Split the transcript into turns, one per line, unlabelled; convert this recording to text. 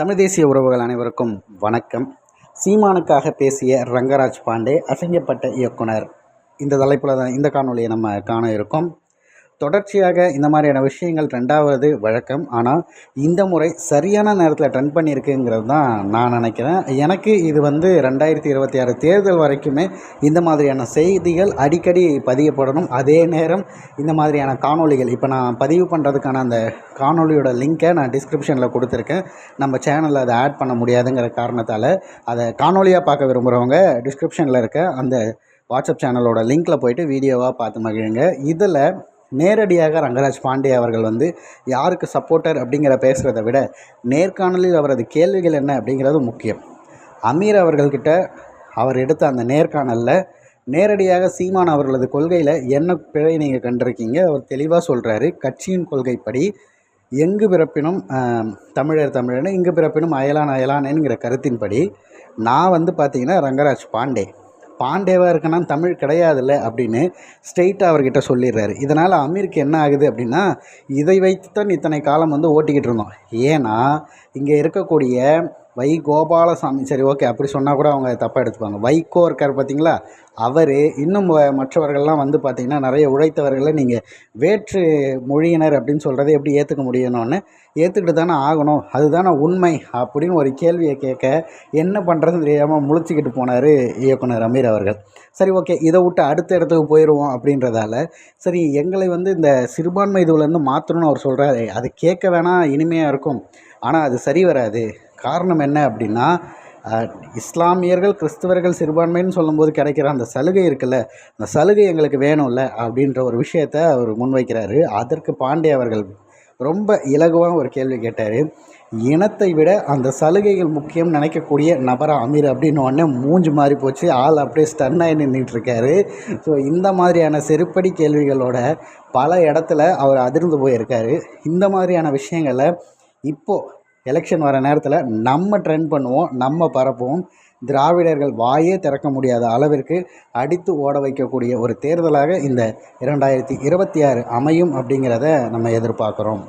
தமிழ் தேசிய உறவுகள் அனைவருக்கும் வணக்கம். சீமானுக்காக பேசிய ரங்கராஜ் பாண்டே அசைங்கப்பட்ட இயக்குனர். இந்த தலைப்பில் தான் இந்த காணொலியை நம்ம காண இருக்கோம். தொடர்ச்சியாக இந்த மாதிரியான விஷயங்கள் ட்ரெண்டாவது வழக்கம். ஆனால் இந்த முறை சரியான நேரத்தில் ட்ரெண்ட் பண்ணியிருக்குங்கிறது தான் நான் நினைக்கிறேன். எனக்கு இது வந்து ரெண்டாயிரத்தி இருபத்தி ஆறு தேர்தல் வரைக்குமே இந்த மாதிரியான செய்திகள் அடிக்கடி பதியப்படணும். அதே நேரம் இந்த மாதிரியான காணொளிகள் இப்போ நான் பதிவு பண்ணுறதுக்கான அந்த காணொலியோட லிங்க்கை நான் டிஸ்கிரிப்ஷனில் கொடுத்துருக்கேன். நம்ம சேனலில் அதை ஆட் பண்ண முடியாதுங்கிற காரணத்தால் அதை காணொலியாக பார்க்க விரும்புகிறவங்க டிஸ்கிரிப்ஷனில் இருக்க அந்த வாட்ஸ்அப் சேனலோட லிங்க்கில் போயிட்டு வீடியோவாக பார்த்து மகிழுங்க. இதில் நேரடியாக ரங்கராஜ் பாண்டே அவர்கள் வந்து யாருக்கு சப்போர்ட்டர் அப்படிங்கிற பேசுகிறத விட நேர்காணலில் அவரது கேள்விகள் என்ன அப்படிங்கிறது முக்கியம். அமீர் அவர்கள்கிட்ட அவர் எடுத்த அந்த நேர்காணலில் நேரடியாக சீமான் அவர்களது கொள்கையில் என்ன பிழை நீங்கள் கண்டிருக்கீங்க? அவர் தெளிவாக சொல்கிறாரு கட்சியின் கொள்கைப்படி எங்கு பிறப்பினும் தமிழர் தமிழன் இங்கு பிறப்பினும் அயலான் அயலானேங்கிற கருத்தின்படி நான் வந்து பார்த்திங்கன்னா ரங்கராஜ் பாண்டே. பாண்டேவாக இருக்கனா தமிழ் கிடையாதுல்ல அப்படின்னு ஸ்ட்ரெயிட்டாக அவர்கிட்ட சொல்லிடுறாரு. இதனால் அமீருக்கு என்ன ஆகுது அப்படின்னா இதை வைத்து தான் இத்தனை காலம் வந்து ஓட்டிக்கிட்டு இருந்தோம். ஏன்னா இங்கே இருக்கக்கூடிய வை கோபாலசாமி. சரி ஓகே. அப்படி சொன்னால் கூட அவங்க தப்பாக எடுத்துப்பாங்க. வைகோ இருக்கார் பார்த்தீங்களா அவர் இன்னும் மற்றவர்கள்லாம் வந்து பார்த்திங்கன்னா நிறைய உழைத்தவர்களை நீங்கள் வேற்று மொழியினர் அப்படின்னு சொல்கிறத எப்படி ஏற்றுக்க முடியணும்னு ஏற்றுக்கிட்டு தானே ஆகணும். அதுதானே உண்மை அப்படின்னு ஒரு கேள்வியை கேட்க என்ன பண்ணுறதுன்னு தெரியாமல் முழிச்சிக்கிட்டு போனார் இயக்குனர் அமீர் அவர்கள். சரி ஓகே. இதை விட்டு அடுத்த இடத்துக்கு போயிடுவோம் அப்படின்றதால சரி எங்களை வந்து இந்த சிறுபான்மை இதுலேருந்து மாற்றணும்னு அவர் சொல்கிறாரு அது கேட்க வேணால் இனிமையாக இருக்கும். ஆனால் அது சரி வராது. காரணம் என்ன அப்படின்னா இஸ்லாமியர்கள் கிறிஸ்தவர்கள் சிறுபான்மைன்னு சொல்லும்போது கிடைக்கிற அந்த சலுகை இருக்குல்ல அந்த சலுகை எங்களுக்கு வேணும்ல அப்படின்ற ஒரு விஷயத்த அவர் முன்வைக்கிறாரு. அதற்கு பாண்டே அவர்கள் ரொம்ப இலகுவாக ஒரு கேள்வி கேட்டார். இனத்தை விட அந்த சலுகைகள் முக்கியம் நினைக்கக்கூடிய நபரா அமீர் அப்படின்னு உடனே மூஞ்சி மாறி போச்சு. ஆள் அப்படியே ஸ்டன் ஆகி நின்றுட்டுருக்காரு ஸோ இந்த மாதிரியான செருப்படி கேள்விகளோட பல இடத்துல அவர் அதிர்ந்து போயிருக்காரு. இந்த மாதிரியான விஷயங்களை இப்போது எலெக்ஷன் வர நேரத்தில் நம்ம ட்ரெண்ட் பண்ணுவோம் நம்ம பரப்புவோம். திராவிடர்கள் வாயே திறக்க முடியாத அளவிற்கு அடித்து ஓட வைக்கக்கூடிய ஒரு தேர்தலாக இந்த இரண்டாயிரத்தி இருபத்தி ஆறு அமையும் அப்படிங்கிறத நம்ம எதிர்பார்க்குறோம்.